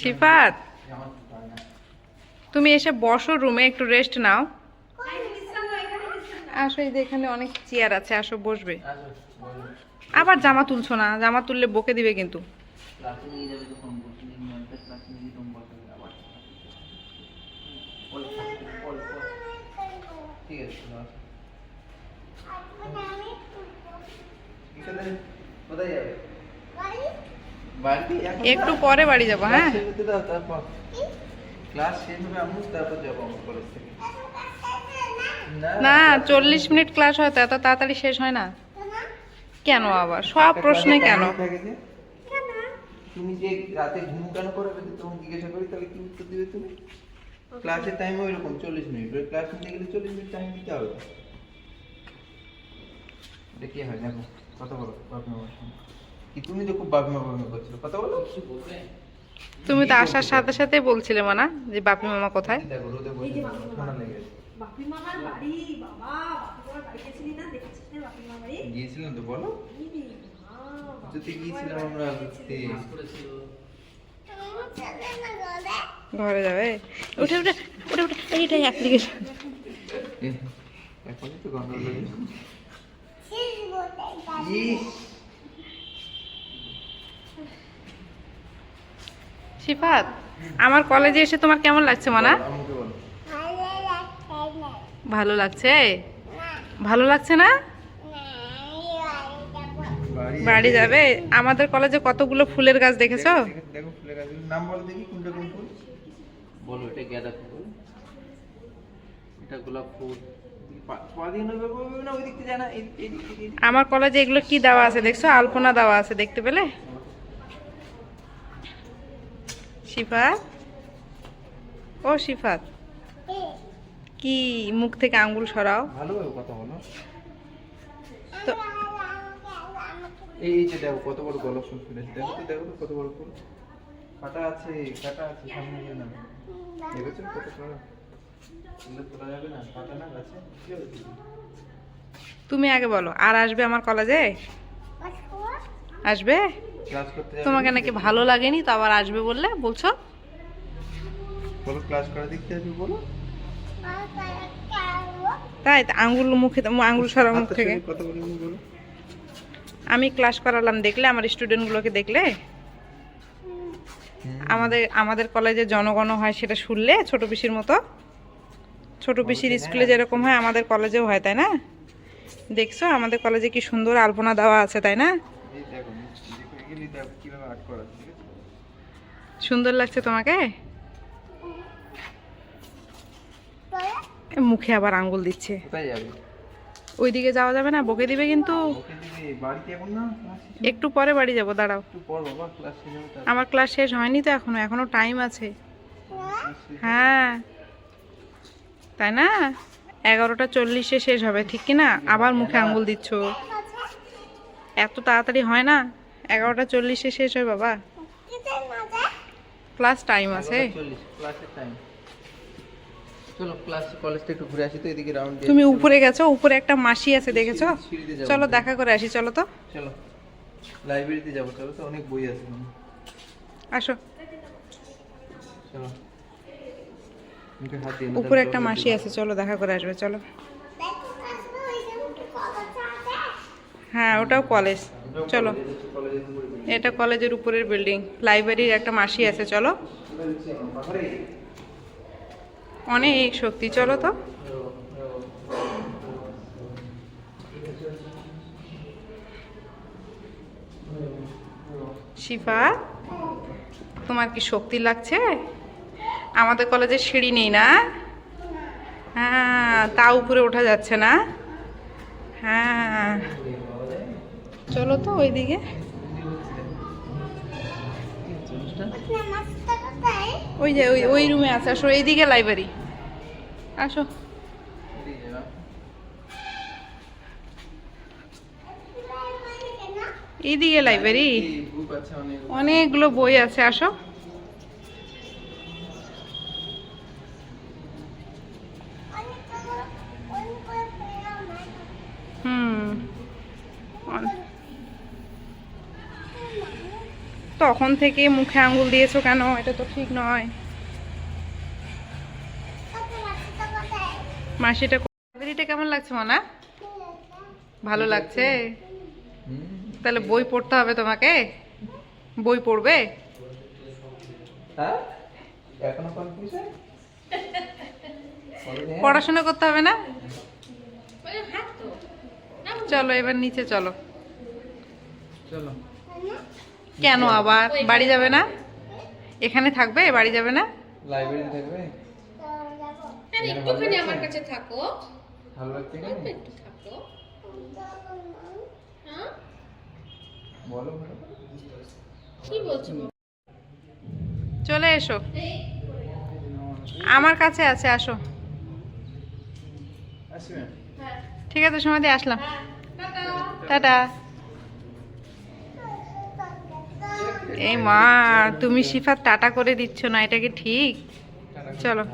শিফাত। তুমি এসে বসো রুমে, একটু রেস্ট নাও আসো এই যে এখানে অনেক চেয়ার আছে, আসো, বসবে আবার জামা তুলছো না, জামা তুললে বকে দিবে কিন্তু। ঠিক আছে কোথায় যাবে একটু পরে বাড়ি যাব হ্যাঁ। ক্লাস শেষ তারপর। ক্লাস শেষ হবে আমি তারপর যাব আমার কলেজ থেকে। না। চল্লিশ মিনিট ক্লাস হয় তো এত তাড়াতাড়ি শেষ হয় না। কেন আবার? সব প্রশ্নে কেন? তুমি যে রাতে ঘুম কেন করবে যদি তোমাকে জিজ্ঞাসা করি তাহলে কি উত্তর দিবে তুমি? ক্লাসের টাইম ওই রকম চল্লিশ মিনিট। ওই ক্লাস নিতে গেলে চল্লিশ মিনিট টাইম দিতে হবে। এটা কি হয়? দেখো কথা বলো সঙ্গে। কি তুমি তো খুব বাপমা করছ কথা বলো। তুমি তো আসার সাথে সাথে বলছিলে মানা যে বাপি মামা কোথায়? দেখো রোদে বসে ঠান্ডা লেগে গেছে। বাপি মামার বাড়ি বাবা বাপি মামার বাড়ি গেছিলি না? দেখেছিস না বাপি মামার বাড়ি? গিয়েছিলাম তো বলো। গিয়েছিলাম আমরা ঘুরতে। ঘরে যাবে? উঠে উঠে উঠে উঠে এইটাই অ্যাপ্লিকেশন এখনই তো গন্ডগোল শিফাত আমার কলেজে এসে তোমার কেমন লাগছে মানা? ভালো লাগছে ভালো লাগছে? না? বাড়ি যাবে। আমাদের কলেজে কতগুলো ফুলের গাছ দেখেছ? দেখো, ফুলের নাম বলো দেখি কোনটা কোন ফুল? বলো এটা গাঁদা ফুল। এটা গোলাপ ফুল। আমার কলেজে এগুলো কি দেওয়া আছে দেখছ? আলপনা দেওয়া আছে দেখতে পেলে? শিফাত? ও শিফাত। কি মুখ থেকে আঙ্গুল সরাও। ভালোভাবে কথা বলো। তো এই এই যে দেখো কত বড় গোলাপ ফুল ফুলেছে দেখো তো দেখো কত বড় ফুল কাটা আছে কাটা আছে সামনে গিয়ে না দেখেছ কত বড়? তোলা যাবে না কাটা না গাছে? তুমি আগে বলো আর আসবে আমার কলেজে? আসবে? ক্লাস করতে তোমাকে নাকি ভালো লাগেনি তো আবার আসবে বললে বলছো? বলো ক্লাস করা দেখতে আসবে বলো। তাই তো আঙ্গুল মুখে আঙ্গুল সরা মুখ থেকে। কথা বলে বলো। আমি ক্লাস করালাম দেখলে আমার স্টুডেন্টগুলোকে দেখলে? আমাদের আমাদের কলেজে জনগণ হয় সেটা শুনলে ছোট পিসির মতো? ছোট পিসির স্কুলে যেরকম হয় আমাদের কলেজেও হয় তাই না? দেখছ আমাদের কলেজে কি সুন্দর আলপনা দেওয়া আছে তাই না? সুন্দর লাগছে তোমাকে? মুখে আবার আঙ্গুল দিচ্ছে। ওইদিকে যাওয়া যাবে না বকে দিবে কিন্তু। একটু পরে বাড়ি যাব দাঁড়াও। একটু পর বাবা ক্লাস শেষ হবে তারপর আমার ক্লাস শেষ হয়নি তো এখনও এখনও টাইম আছে। হ্যাঁ। তাই না? এগারোটা চল্লিশে শেষ হবে ঠিক কি না আবার মুখে আঙ্গুল দিচ্ছ। এত তাড়াতাড়ি হয় না? এগারোটা চল্লিশে শেষ হয় বাবা। ক্লাস টাইম আছে। এগারোটা চল্লিশ, ক্লাসের টাইম চলো ক্লাস কলেজটা একটু ঘুরে আসি তো এদিকে রাউন্ড তুমি উপরে গেছো উপরে একটা মাসি আছে দেখেছ? চলো দেখা করে আসি চলো তো। চলো লাইব্রেরিতে যাব চলো তো অনেক বই আছে আসো। চলো। উপরে একটা মাসি আছে চলো দেখা করে আসবে চলো। হ্যাঁ ওটাও কলেজ চলো। এটা কলেজের উপরের বিল্ডিং লাইব্রেরির একটা মাসি আছে, চলো। অনেক শক্তি, চলো তো। শিফা, তোমার কি শক্তি লাগছে? আমাদের কলেজে সিঁড়ি নেই না? হ্যাঁ তা উপরে ওঠা যাচ্ছে না। হ্যাঁ। চলো তো ওইদিকে। ওই যে, ওই ওই রুমে আছে। আসো, এইদিকে লাইব্রেরি আসো। এইদিকে লাইব্রেরি। অনেকগুলো বই আছে, আসো। হুম। তখন থেকে মুখে আঙ্গুল দিয়েছ কেন? এটা তো ঠিক নয়। মাসিটা লাইব্রেরিটা কেমন লাগছে মানা? ভালো লাগছে? তাহলে বই পড়তে হবে তোমাকে? বই পড়বে? হ্যাঁ? পড়াশোনা করতে হবে না? চলো এবার নিচে চলো। চলো। কেন আবার বাড়ি যাবে না? এখানে থাকবে বাড়ি যাবে না? লাইব্রেরি থাকবে? ভালো একটুখানি আমার কাছে থাকো। ভালো লাগছে অল্প একটু থাকো। হ্যাঁ? বলো কি বলছো চলে এসো। আমার কাছে আছে আসো। ঠিক আছে সময় দিয়ে আসলাম টাটা। এই মা তুমি শিফার টাটা করে দিচ্ছ না এটা কি ঠিক? চলো।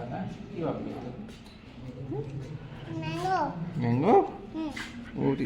ম্যাঙ্গো? ম্যাঙ্গো? ওরে